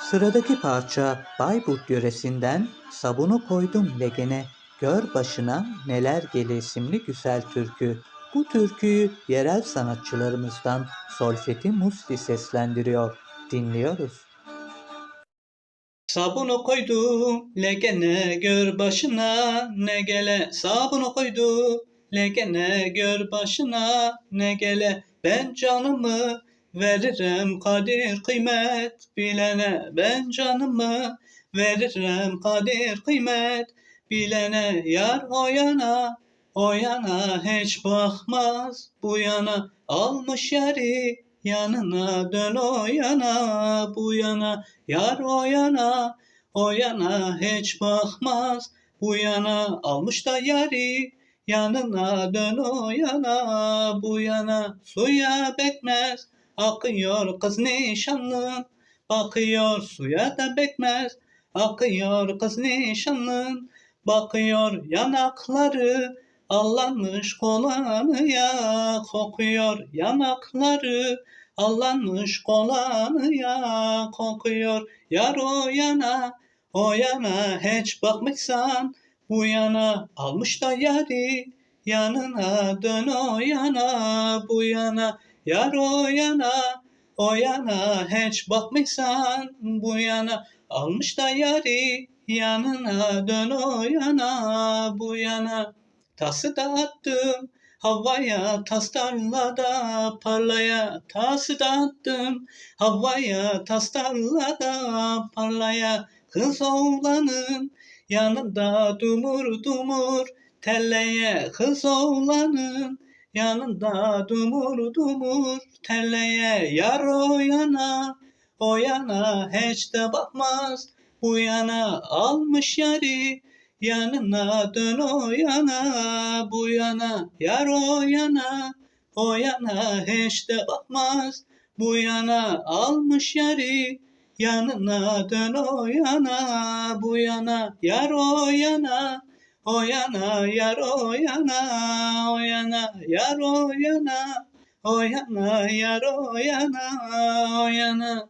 Sıradaki parça Bayburt yöresinden Sabunu koydum legene, gör başına neler gele isimli güzel türkü. Bu türküyü yerel sanatçılarımızdan Solfeti Musli seslendiriyor. Dinliyoruz. Sabunu koydum legene gör başına ne gele Sabunu koydum legene gör başına ne gele Ben canımı veririm kadir kıymet bilene Ben canımı veririm kadir kıymet bilene Yar o yana o yana hiç bakmaz bu yana Almış yari yanına dön o yana bu yana Yar o yana, o yana hiç bakmaz. Bu yana almış da yari, yanına dön o yana, bu yana suya bekmez. Akıyor kız nişanlın, bakıyor suya da bekmez. Akıyor kız nişanlın, bakıyor yanakları, allanmış kolanıya, kokuyor yanakları, Allanmış kolanıya kokuyor yar o yana. O yana hiç bakmışsan bu yana almış da yari. Yanına dön o yana bu yana yar o yana o yana hiç bakmışsan bu yana. Almış da yari yanına dön o yana bu yana. Tası da attım Havaya tas tarlada parlaya. Tası da attım. Havaya tas tarlada parlaya. Kız oğlanın yanında dumur dumur telleye. Kız oğlanın yanında dumur dumur telleye yar o yana. O yana hiç de bakmaz bu yana almış yari. Yanına dön o yana, bu yana, yar o yana, o yana hiç de bakmaz. Bu yana almış yari, yanına dön o yana, bu yana, yar o yana, o yana, yar o yana, o yana, yar o yana, o yana, yar o yana, o yana.